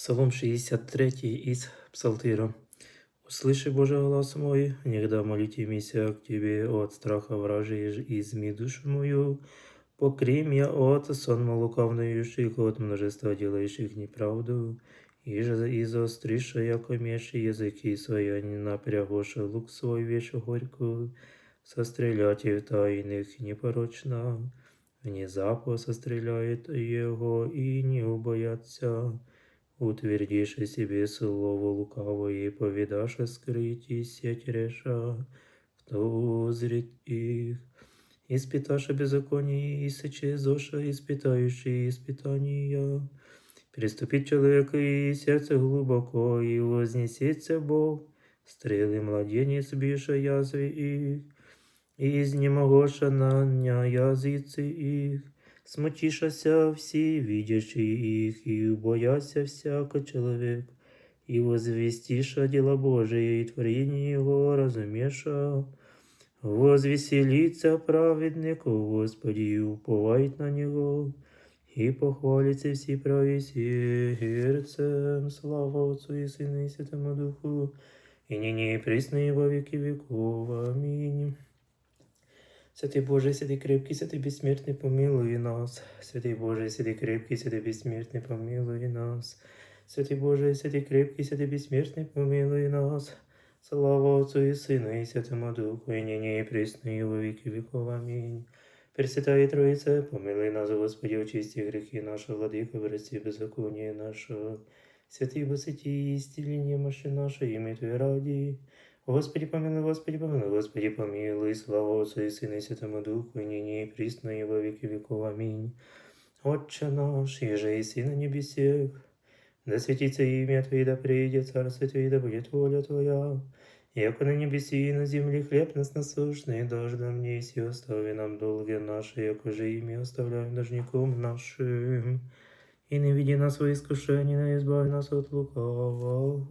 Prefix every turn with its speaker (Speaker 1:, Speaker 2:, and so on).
Speaker 1: Псалом 63 из Псалтира. «Услыши, Боже, голос мой, негда молите мися к Тебе от страха вражий, изми душу мою, покрим я от сон лукавнующих, от множества делающих неправду, и же изостриша, яко меч, языки свои, не напрягоша лук свой вещь горькую, сострелять в тайных непорочно, внезапно состреляет его и не убоятся. Утвердишь себе слово лукавое и повидашь скрыть и сеть реша, кто узрит их. Испыташь беззаконие и сочезоша, испытающие испытания. Переступит человек и сердце глубоко, и вознесется Бог. Стрелы младенец биша язвы их, и изнемогоша на дня языцы их. Смутишася всі, видящие их, и бояся всяко человек, и возвестиша дела Божие, и творение Его разумеша. Возвеселится праведник, о Господи, и уповает на Него, и похвалится все праве сердцем. Слава Отцу и Сыну и Святому Духу, и ныне и присно и во веки веков. Аминь. Святий Боже, святий крепкий, святий безсмертний, помилуй нас. Святий Боже, святий крепкий, святий безсмертний, помилуй нас. Святий Боже, святий крепкий, святий безсмертний, помилуй нас. Слава Отцу и Сыну и Святому Духу, и ныне и присно и во веки веков. Аминь. Пресвятая Троица, помилуй нас, Господи, очисти грехи наши, владыка, прости беззаконие наше. Святый высоти исцеление мощи наше, имя Твое ради. Господи помилуй, Господи помилуй, Господи помилуй, слава Отцу и Сыну и Святому Духу, и ныне и присно и во веки веков. Аминь. Отче наш, еже и на небесех, да светится имя Твое, да придет царство Твое, да будет воля Твоя. Яко на небеси и на земле хлеб нас насущный, дашь нам несть и остави нам долги наши, яко же ими оставляем должником нашим. И не веди нас во искушение, но избави нас от лукавого.